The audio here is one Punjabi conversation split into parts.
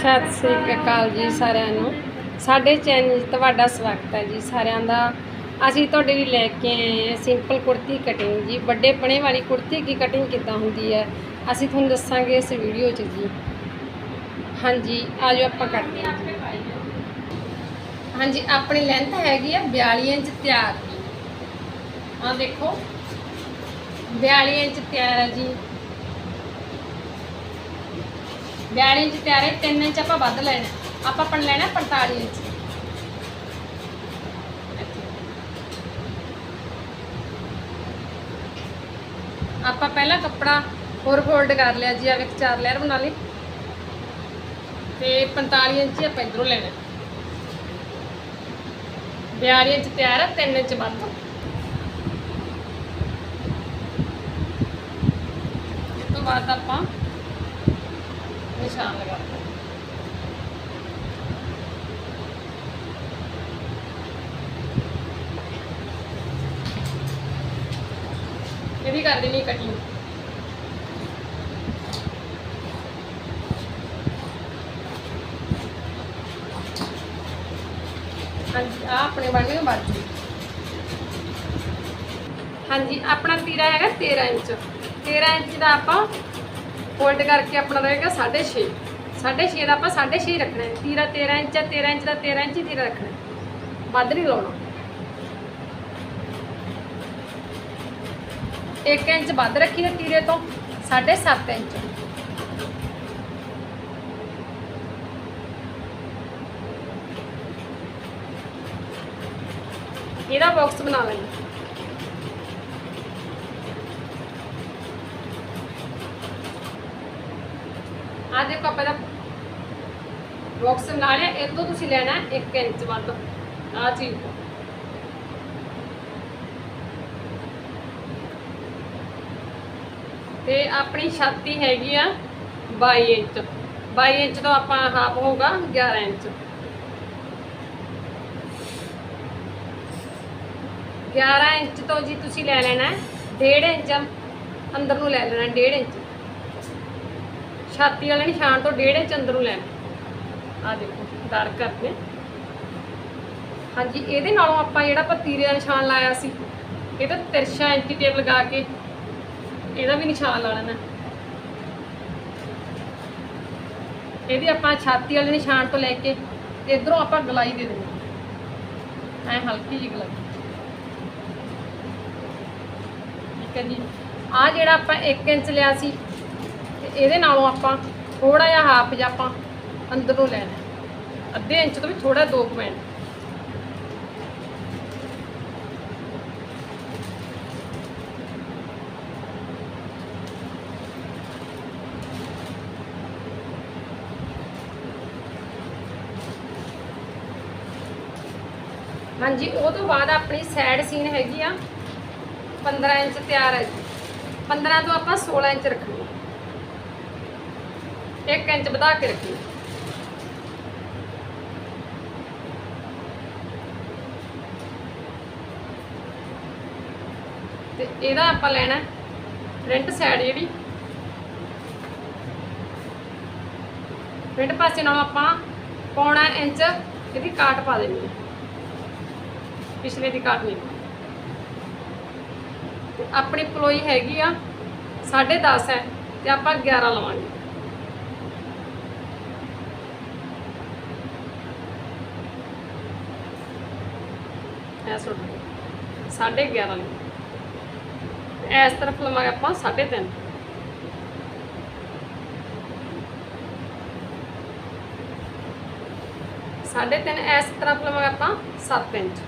ਸਤਿ ਸ੍ਰੀ ਅਕਾਲ ਜੀ ਸਾਰਿਆਂ ਨੂੰ। ਸਾਡੇ ਚੈਨਲ 'ਚ ਤੁਹਾਡਾ ਸਵਾਗਤ ਹੈ ਜੀ ਸਾਰਿਆਂ ਦਾ। ਅਸੀਂ ਤੁਹਾਡੇ ਲਈ ਲੈ ਕੇ ਆਏ ਹਾਂ ਸਿੰਪਲ ਕੁੜਤੀ ਕਟਿੰਗ ਜੀ। ਵੱਡੇ ਪਣੇ ਵਾਲੀ ਕੁੜਤੀ ਦੀ ਕਟਿੰਗ ਕਿੱਦਾਂ ਹੁੰਦੀ ਹੈ? ਅਸੀਂ ਤੁਹਾਨੂੰ ਦੱਸਾਂਗੇ ਇਸ ਵੀਡੀਓ 'ਚ ਜੀ। ਹਾਂਜੀ, ਆਜੋ ਆਪਾਂ ਕਰਦੇ ਹਾਂ। ਹਾਂਜੀ, ਆਪਣੀ ਲੈਂਥ ਹੈਗੀ ਆ 42 ਇੰਚ ਤਿਆਰ। ਆ ਦੇਖੋ 42 ਇੰਚ ਤਿਆਰ ਹੈ ਜੀ। 42 ਇੰਚ ਤਿਆਰ ਹੈ 3 ਇੰਚ ਆਪਾਂ ਵੱਧ ਲੈਣਾ। ਆਪਾਂ ਪਣ ਲੈਣਾ 45 ਇੰਚ। ਆਪਾਂ ਪਹਿਲਾਂ ਕੱਪੜਾ ਹੋਰ ਫੋਲਡ ਕਰ ਲਿਆ ਜੀ, ਆ ਵਿੱਚ ਚਾਰ ਲੇਅਰ ਬਣਾ ਲਈ ਤੇ 45 ਇੰਚ ਹੀ ਆਪਾਂ ਇਧਰੋਂ ਲੈਣਾ। 42 ਇੰਚ ਤਿਆਰ ਹੈ 3 ਇੰਚ ਵੱਧ। ਇਸ ਤੋਂ ਬਾਅਦ ਆਪਾਂ ਨਿਸ਼ਾਨ ਲਗਾਉਂਦੇ ਹਾਂ। ਇਹਦੀ ਕਰ ਦੇਣੀ ਕਟਿੰਗ ਹਾਂਜੀ ਆ ਆਪਣੇ ਬਣ ਗਏ ਬਾਜੂ ਹਾਂਜੀ, ਆਪਣਾ ਤੀਰਾ ਹੈਗਾ 13 ਇੰਚ। 13 ਇੰਚ ਦਾ ਆਪਾਂ ਫੋਲਡ ਕਰਕੇ ਆਪਣਾ ਰਹੇਗਾ 6.5 6.5 ਦਾ ਆਪਾਂ 6.5 ਰੱਖਣਾ ਹੈ। ਤੀਰਾ 13 ਇੰਚ ਹੈ 13 ਇੰਚ ਦਾ 13 ਇੰਚ ਹੀ ਤੀਰਾ ਰੱਖਣਾ ਵੱਧ ਨਹੀਂ ਲਾਉਣਾ। 1 ਇੰਚ ਵੱਧ ਰੱਖੀ ਹੈ ਤੀਰੇ ਤੋਂ 7.5 ਇੰਚ। ਇਹਦਾ ਬਾਕਸ ਬਣਾ ਲੈਣਾ ਆ ਦੇਖੋ ਆਪਾਂ ਦਾ ਬਾਕਸ ਬਣਾ ਲਿਆ ਇਹ ਤੋਂ ਤੁਸੀਂ ਲੈਣਾ 1 ਇੰਚ ਵੱਧ। ਆ ਚੀਜ਼ ਤੇ ਆਪਣੀ ਛਾਤੀ ਹੈਗੀ ਆ 22 ਇੰਚ। 22 ਇੰਚ ਤੋਂ ਆਪਾਂ ਹਾਫ ਹੋਊਗਾ 11 ਇੰਚ। 11 ਇੰਚ ਤੋਂ ਜੀ ਤੁਸੀਂ ਲੈ ਲੈਣਾ 1.5 ਇੰਚ ਅੰਦਰ ਨੂੰ ਲੈ ਲੈਣਾ 1.5 ਇੰਚ। ਛਾਤੀ ਵਾਲੇ ਨਿਸ਼ਾਨ ਤੋਂ 1.5 ਇੰਚ ਅੰਦਰ ਨੂੰ ਲੈਣਾ। ਆ ਦੇਖੋ। ਡਾਰਕ ਕਰਦੇ ਹਾਂਜੀ, ਇਹਦੇ ਨਾਲੋਂ ਆਪਾਂ ਜਿਹੜਾ ਆਪਾਂ ਤੀਰੇ ਦਾ ਨਿਸ਼ਾਨ ਲਾਇਆ ਸੀ, ਇਹ ਤਾਂ ਤਿਰਛਾ ਇੰਚੀ ਟੇਪ ਲਗਾ ਕੇ ਇਹਦਾ ਵੀ ਨਿਸ਼ਾਨ ਲਾ ਲੈਣਾ। ਇਹਦੀ ਆਪਾਂ ਛਾਤੀ ਵਾਲੇ ਨਿਸ਼ਾਨ ਤੋਂ ਲੈ ਕੇ ਤੇ ਇਧਰੋਂ ਆਪਾਂ ਗਲਾਈ ਦੇ ਦੇਣੀ ਐ ਹਲਕੀ ਜਿਹੀ ਗਲਾਈ। ਠੀਕ ਹੈ ਜੀ। ਆ ਜਿਹੜਾ ਆਪਾਂ 1 ਇੰਚ ਲਿਆ ਸੀ, ਤੇ ਇਹਦੇ ਨਾਲੋਂ ਆਪਾਂ ਥੋੜਾ ਜਿਹਾ ਹਾਫ ਜਿਹਾ ਆਪਾਂ ਅੰਦਰੋਂ ਲੈਣਾ ਅੱਧੇ ਇੰਚ ਤੋਂ ਵੀ ਥੋੜਾ 2 ਪੁਆਇੰਟ ਹਾਂਜੀ, ਉਹ ਤੋਂ ਬਾਅਦ ਆਪਣੀ ਸਾਈਡ ਸੀਨ ਹੈਗੀ ਆ। 15 ਇੰਚ ਤਿਆਰ ਹੈ ਜੀ। 15 ਤੋਂ ਆਪਾਂ 16 ਇੰਚ ਰੱਖਣੀ। 1 ਇੰਚ ਵਧਾ ਕੇ ਰੱਖਣੀ। ਇਹਦਾ ਆਪਾਂ ਲੈਣਾ ਫਰੰਟ ਸਾਈਡ ਜਿਹੜੀ। ਫਰੰਟ ਪਾਸੇ ਨਾਲੋਂ ਆਪਾਂ ਪੌਣਾ ਇੰਚ ਇਹਦੀ ਕਾਟ ਪਾ ਦੇਣੀ ਪਿਛਲੇ ਦੀ ਕਾਟ ਨਹੀਂ। ਤੇ ਆਪਣੀ ਪਲੋਈ ਹੈਗੀ ਆ 10.5 ਹੈ ਤੇ ਆਪਾਂ 11 ਲਵਾਂਗੇ। ਐ ਸੁਣ 11.5 ਲਈ ਇਸ ਤਰਫ ਲਵਾਂਗੇ ਆਪਾਂ 3.5 3.5 ਇਸ ਤਰਫ ਲਵਾਂਗੇ ਆਪਾਂ 7 ਇੰਚ।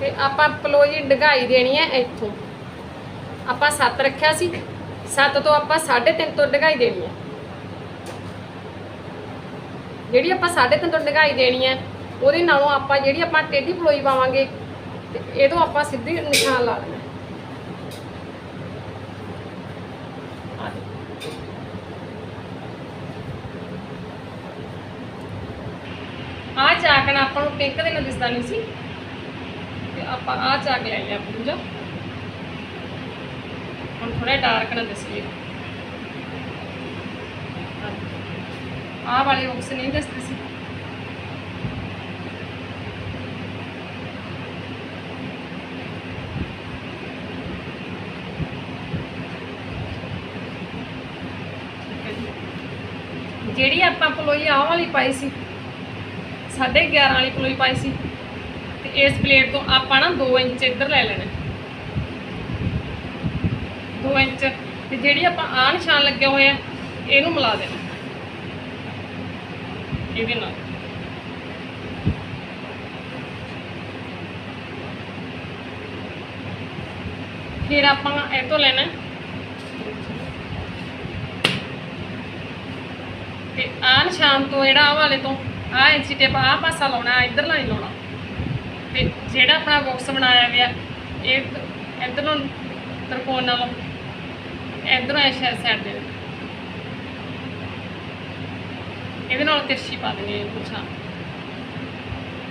ਤੇ ਆਪਾਂ ਪਲੋਜੀ ਡਗਾਈ ਦੇਣੀ ਹੈ ਇੱਥੋਂ। ਆਪਾਂ 7 ਰੱਖਿਆ ਸੀ 7 ਤੋਂ ਆਪਾਂ 3.5 ਤੋਂ ਡਗਾਈ ਦੇਣੀ ਹੈ। ਜਿਹੜੀ ਆਪਾਂ 3.5 ਤੋਂ ਡਗਾਈ ਦੇਣੀ ਹੈ, ਉਹਦੇ ਨਾਲੋਂ ਆਪਾਂ ਜਿਹੜੀ ਆਪਾਂ ਟੇਢੀ ਪਲੋਈ ਪਾਵਾਂਗੇ, ਤੇ ਇਹ ਆਪਾਂ ਸਿੱਧੀ ਨਿਸ਼ਾਨ ਲਾ ਲੈਣਾ ਆ ਚਾਕਣ ਆਪਾਂ ਨੂੰ ਪਿੰਕ ਦੇ ਨਾਲ ਦਿਸਦਾ ਨਹੀਂ ਸੀ, ਤੇ ਆਪਾਂ ਆਹ ਚਾਕ ਲੈ ਲਿਆ ਪੂੰਜਾ ਥੋੜਾ ਡਾਰਕ ਨਾ ਦਿਸੇ ਆਹ ਵਾਲੇ ਬਾਕਸ ਨਹੀਂ ਦਿਸਦੇ ਸੀ। ਜਿਹੜੀ ਆਪਾਂ ਪਲੋਈ ਆਹ ਵਾਲੀ ਪਾਈ ਸੀ 11.5 ਵਾਲੀ ਪਲੋਈ ਪਾਈ ਸੀ, ਤੇ ਇਸ ਪਲੇਟ ਤੋਂ ਆਪਾਂ ਨਾ 2 ਇੰਚ ਇੱਧਰ ਲੈ ਲੈਣਾ। 2 ਤੇ ਜਿਹੜੀ ਆਪਾਂ ਆਹ ਨਿਸ਼ਾਨ ਲੱਗਿਆ ਹੋਇਆ, ਇਹਨੂੰ ਮਿਲਾ ਦੇਣਾ। ਇਹਦੇ ਨਾਲ। ਫਿਰ ਆਪਾਂ ਇਹ ਤੋਂ ਲੈਣਾ। ਤੇ ਆਹ ਨਿਸ਼ਾਨ ਤੋਂ ਜਿਹੜਾ ਆਹ ਵਾਲੇ ਤੋਂ, ਆਹ ਇੰਚੀ ਟੇਪ ਆਹ ਪਾਸਾ ਲਾਉਣਾ ਇੱਧਰਲਾ ਨਹੀਂ ਲਾਉਣਾ। ਤੇ ਜਿਹੜਾ ਆਪਣਾ ਬਾਕਸ ਬਣਾਇਆ ਗਿਆ ਇਹ ਇੱਧਰੋਂ ਤਰਕੋਣ ਨਾਲੋਂ। ਇੱਧਰੋਂ ਐ ਸਾਈਡ ਦੇ ਇਹਦੇ ਨਾਲ ਤਿਰਛੀ ਪਾ ਦੇਣੀ ਹੈ ਪੁੱਛਾਂ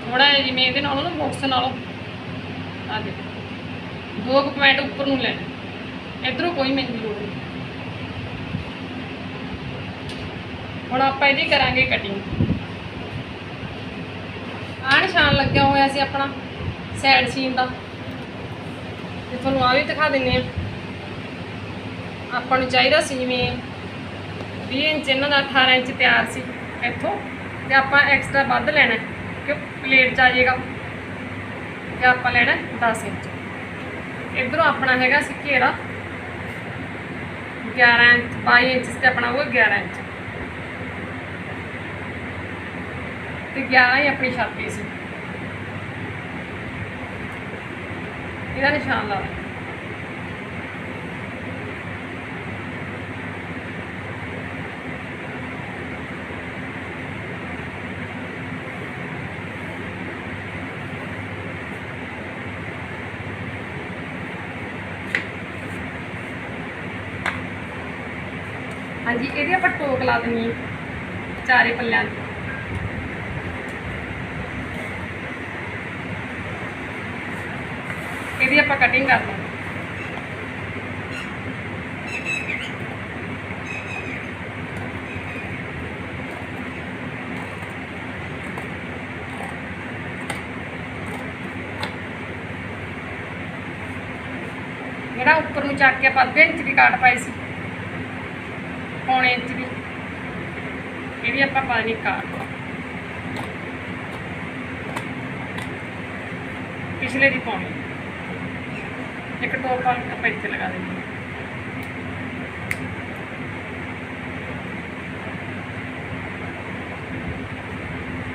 ਥੋੜਾ ਜਿਹਾ ਜਿਵੇਂ ਇਹਦੇ ਨਾਲੋਂ ਨਾ ਬਾਕਸ ਨਾਲੋਂ। ਆ ਦੇ ਦੋ ਕੁ ਪੁਆਇੰਟ ਉੱਪਰ ਨੂੰ ਲੈਣਾ। ਇੱਧਰੋਂ ਕੋਈ ਮਹਿੰਦੀ ਲੋੜ ਨਹੀਂ। ਹੁਣ ਆਪਾਂ ਇਹਦੀ ਕਰਾਂਗੇ ਕਟਿੰਗ ਆ ਨਿਸ਼ਾਨ ਲੱਗਿਆ ਹੋਇਆ ਸੀ ਆਪਣਾ ਸਾਈਡ ਸੀਨ ਦਾ। ਤੇ ਤੁਹਾਨੂੰ ਆ ਵੀ ਦਿਖਾ ਦਿੰਨੇ ਆ ਆਪਾਂ ਨੂੰ ਚਾਹੀਦਾ ਸੀ ਜਿਵੇਂ 20 ਇੰਚ ਇਹਨਾਂ ਦਾ 18 ਇੰਚ ਤਿਆਰ ਸੀ ਇੱਥੋਂ, ਤੇ ਆਪਾਂ ਐਕਸਟਰਾ ਵੱਧ ਲੈਣਾ ਕਿ ਪਲੇਟ ਚ ਆ ਜਾਏਗਾ, ਤੇ ਆਪਾਂ ਲੈਣਾ 10 ਇੰਚ। ਇਧਰੋਂ ਆਪਣਾ ਹੈਗਾ ਸੀ ਘੇਰਾ 11 ਇੰਚ 22 ਇੰਚ ਤੇ ਆਪਣਾ ਉਹ 11 ਇੰਚ। ਤੇ 11 ਹੀ ਆਪਣੀ ਛਾਤੀ ਸੀ। ਇਹਦਾ ਨਿਸ਼ਾਨ ਲਾ ਹਾਂਜੀ, ਇਹਦੀ ਆਪਾਂ ਟੋਕ ਲਾ ਦੇਣੀ ਹੈ ਚਾਰੇ ਪੱਲਿਆਂ ਦੀ। ਇਹਦੀ ਆਪਾਂ ਕਟਿੰਗ ਕਰ ਲਾਂਗੇ। ਜਿਹੜਾ ਉੱਪਰ ਨੂੰ ਚੱਕ ਕੇ ਆਪਾਂ ਅੱਧੇ ਇੰਚ ਦੀ ਕਾਟ ਪਾਈ ਸੀ। ਪੌਣੇ ਇੰਚ ਦੀ ਇਹਦੀ ਆਪਾਂ ਪਾਣੀ ਕਾਟ ਪਿਛਲੇ ਦੀ ਪਾਉਣੀ। ਇੱਕ ਟੋਪ ਆਪਾਂ ਇੱਥੇ ਲਗਾ ਦੇਣੀ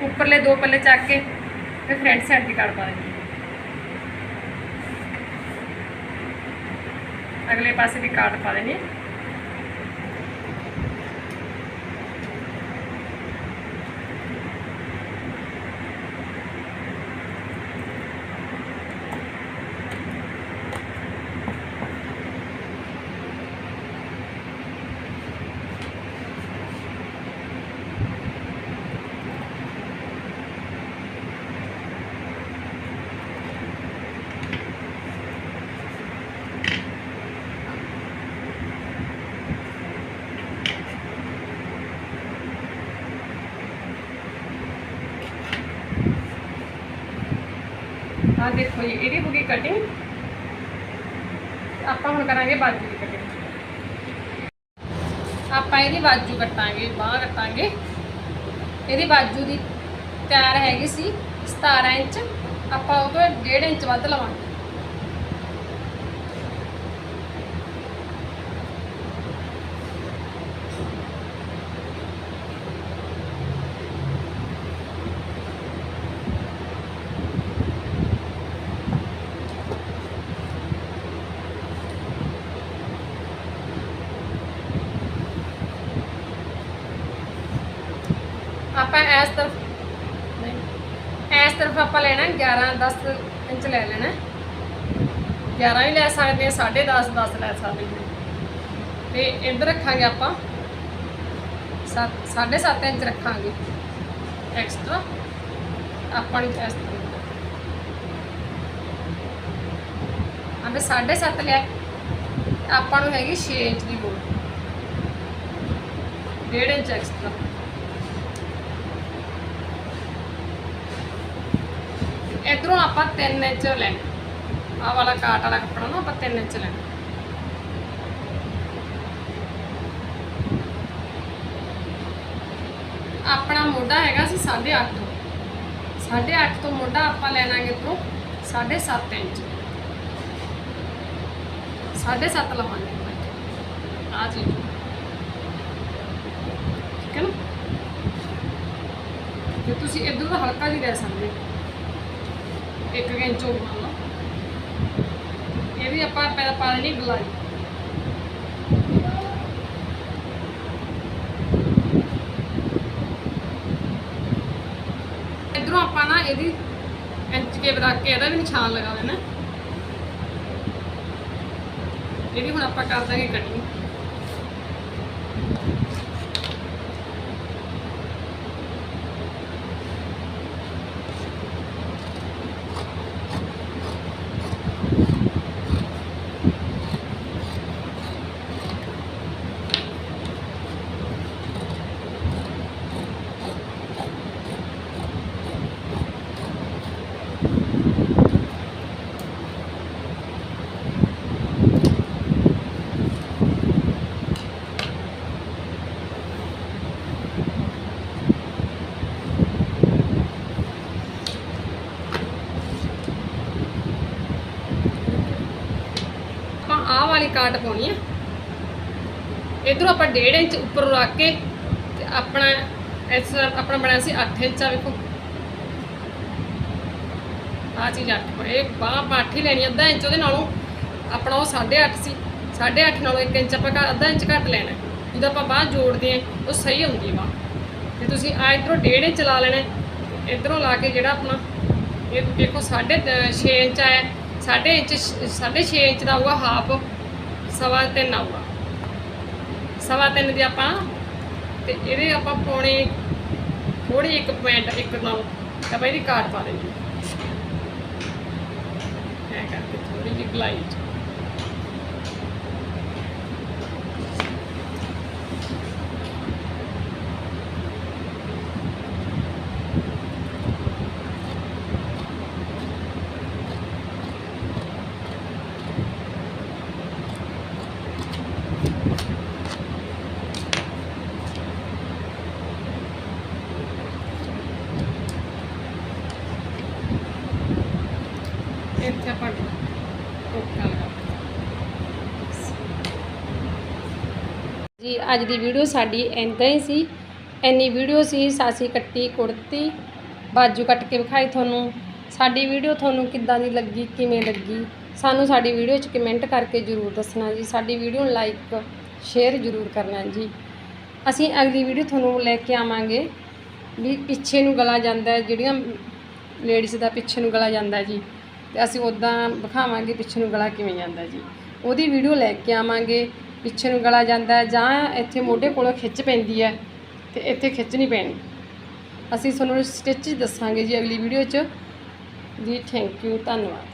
ਉੱਪਰਲੇ ਦੋ ਪੱਲੇ ਚੱਕ ਕੇ ਤੇ ਫਰੰਟ ਸਾਈਡ ਦੀ ਕਾਟ ਪਾ ਦੇਣੀ ਅਗਲੇ ਪਾਸੇ ਦੀ ਕਾਟ ਪਾ ਦੇਣੀ ਆ ਦੇਖੋ ਜੀ, ਇਹਦੀ ਹੋ ਗਈ ਕਟਿੰਗ ਆਪਾਂ ਹੁਣ ਕਰਾਂਗੇ ਬਾਜੂ ਦੀ ਕਟਿੰਗ ਆਪਾਂ ਇਹਦੀ ਬਾਜੂ ਕੱਟਾਂਗੇ, ਬਾਹ ਕੱਟਾਂਗੇ। ਇਹਦੀ ਬਾਜੂ ਦੀ ਤਿਆਰ ਹੈਗੀ ਸੀ 17 ਇੰਚ। ਆਪਾਂ ਉਹ ਤੋਂ 1.5 ਇੰਚ ਵੱਧ ਲਵਾਂਗੇ। ਆਪਾਂ ਇਸ ਤਰਫ ਨਹੀਂ। ਇਸ ਤਰਫ ਆਪਾਂ ਲੈਣਾ 11 10 ਇੰਚ ਲੈ ਲੈਣਾ। 11 ਵੀ ਲੈ ਸਕਦੇ ਹਾਂ 10.5 10 ਲੈ ਸਕਦੇ ਹਾਂ ਤੇ ਇੱਧਰ ਰੱਖਾਂਗੇ ਆਪਾਂ। 7 7.5 ਇੰਚ ਰੱਖਾਂਗੇ। ਐਕਸਟਰਾ ਆਪਾਂ ਨੂੰ ਇਸ ਤਰ੍ਹਾਂ ਆਂਦੇ 7.5 ਲਿਆ। ਆਪਾਂ ਨੂੰ ਹੈਗੀ 6 ਇੰਚ ਦੀ ਲੋੜ 1.5 ਇੰਚ ਐਕਸਟਰਾ ਇਧਰੋਂ ਆਪਾਂ 3 ਇੰਚ ਲੈਣਾ। ਆਹ ਵਾਲਾ ਕਾਟ ਵਾਲਾ ਕੱਪੜਾ ਨਾ ਆਪਾਂ 3 ਇੰਚ ਲੈਣਾ। ਆਪਣਾ ਮੋਢਾ ਹੈਗਾ ਸੀ 8.5 8.5 ਤੋਂ। ਮੋਢਾ ਆਪਾਂ ਲੈ ਲਾਂਗੇ ਇੱਧਰੋਂ 7.5 ਇੰਚ। 7.5 ਲਵਾਂਗੇ ਆ ਜੀ ਠੀਕ ਹੈ ਨਾ? ਜੇ ਤੁਸੀਂ ਇੱਧਰ ਦਾ ਹਲਕਾ ਜਿਹਾ ਲੈ ਸਕਦੇ ਹੋ। ਇੱਕ ਕੁ ਇੰਚ ਹੋਰ ਲਓ ਇਹ ਵੀ ਆਪਾਂ ਪਾ ਪਾ ਦੇਣੀ ਗਲਾਈ ਇਧਰੋਂ ਆਪਾਂ ਨਾ ਇਹਦੀ ਇੰਚ ਕੇ ਰੱਖ ਕੇ ਇਹਦਾ ਵੀ ਨਿਸ਼ਾਨ ਲਗਾ ਦੇਣਾ ਇਹਦੀ ਹੁਣ ਆਪਾਂ ਕਰ ਦਾਂਗੇ ਕਟਿੰਗ ਆਪਾਂ ਆਹ ਵਾਲੀ ਕਾਟ ਪਾਉਣੀ ਆ। ਇਧਰੋਂ ਆਪਾਂ 1.5 ਇੰਚ ਉੱਪਰ ਰੱਖ ਕੇ ਤੇ ਆਪਣਾ ਇਸ ਆਪਣਾ ਬਣਿਆ ਸੀ 8 ਇੰਚ ਆ, ਵੇਖੋ। ਆ ਚੀਜ਼ 8 ਇਹ ਬਾਹ ਆਪਾਂ 8 ਹੀ ਲੈਣੀ ਅੱਧਾ ਇੰਚ ਉਹਦੇ ਨਾਲੋਂ ਆਪਣਾ ਉਹ 8.5 ਸੀ। 8.5 ਨਾਲੋਂ 1 ਇੰਚ ਆਪਾਂ ਘੱਟ- ਅੱਧਾ ਇੰਚ ਘੱਟ ਲੈਣਾ। ਜਦੋਂ ਆਪਾਂ ਬਾਹ ਜੋੜਦੇ ਆ, ਉਹ ਸਹੀ ਹੁੰਦੀ ਹੈ ਬਾਹ। ਤੇ ਤੁਸੀਂ ਆ ਇਧਰੋਂ 1.5 ਇੰਚ ਲਾ ਲੈਣਾ ਹੈ। ਇਧਰੋਂ ਲਾ ਕੇ ਜਿਹੜਾ ਆਪਣਾ, ਇਹ ਦੇਖੋ 6.5 ਇੰਚ ਆਇਆ। 6.5 ਇੰਚ 6.5 ਇੰਚ ਦਾ ਹੋਊਗਾ ਹਾਫ। ਸਵਾ ਤਿੰਨ ਆਊਗਾ। ਸਵਾ ਤਿੰਨ ਦੀ ਆਪਾਂ ਤੇ ਇਹਦੇ ਆਪਾਂ ਪੌਣੇ ਥੋੜੀ ਇੱਕ ਪੁਆਇੰਟ, ਇੱਕ ਨਾਲ ਆਪਾਂ ਇਹਦੀ ਕਾਟ ਪਾ ਦੇਣੀ ਐ ਕਰਕੇ ਥੋੜੀ ਜਿਹੀ ਗਲਾਈ ਚ ਜੀ, ਅੱਜ ਦੀ ਵੀਡੀਓ ਸਾਡੀ ਇੰਦਾ ਹੀ ਸੀ। ਇੰਨੀ ਵੀਡੀਓ ਸੀ, ਸਾਸੀ ਕੱਟੀ, ਕੁੜਤੀ, ਬਾਜੂ ਕੱਟ ਕੇ ਵਿਖਾਈ ਤੁਹਾਨੂੰ। ਸਾਡੀ ਵੀਡੀਓ ਤੁਹਾਨੂੰ ਕਿੱਦਾਂ ਦੀ ਲੱਗੀ, ਕਿਵੇਂ ਲੱਗੀ? ਸਾਨੂੰ ਸਾਡੀ ਵੀਡੀਓ 'ਚ ਕਮੈਂਟ ਕਰਕੇ ਜ਼ਰੂਰ ਦੱਸਣਾ ਜੀ। ਸਾਡੀ ਵੀਡੀਓ ਨੂੰ ਲਾਈਕ ਸ਼ੇਅਰ ਜ਼ਰੂਰ ਕਰਨਾ ਜੀ। ਅਸੀਂ ਅਗਲੀ ਵੀਡੀਓ ਤੁਹਾਨੂੰ ਲੈ ਕੇ ਆਵਾਂਗੇ। ਵੀ ਪਿੱਛੇ ਨੂੰ ਗਲਾ ਜਾਂਦਾ ਜਿਹੜੀਆਂ ਲੇਡੀਜ਼ ਦਾ ਪਿੱਛੇ ਨੂੰ ਗਲਾ ਜਾਂਦਾ ਜੀ। ਤੇ ਅਸੀਂ ਉਦਾਂ ਵਿਖਾਵਾਂਗੇ ਪਿੱਛੇ ਨੂੰ ਗਲਾ ਕਿਵੇਂ ਜਾਂਦਾ ਜੀ। ਉਹਦੀ ਵੀਡੀਓ ਲੈ ਕੇ ਆਵਾਂਗੇ, ਪਿੱਛੇ ਨੂੰ ਗਲਾ ਜਾਂਦਾ ਜਾਂ ਇੱਥੇ ਮੋਢੇ ਕੋਲੋਂ ਖਿੱਚ ਪੈਂਦੀ ਹੈ ਤੇ ਇੱਥੇ ਖਿੱਚ ਨਹੀਂ ਪੈਣੀ। ਅਸੀਂ ਤੁਹਾਨੂੰ ਸਟਿਚ ਦੱਸਾਂਗੇ ਜੀ ਅਗਲੀ ਵੀਡੀਓ 'ਚ। ਜੀ ਥੈਂਕ ਯੂ ਧੰਨਵਾਦ।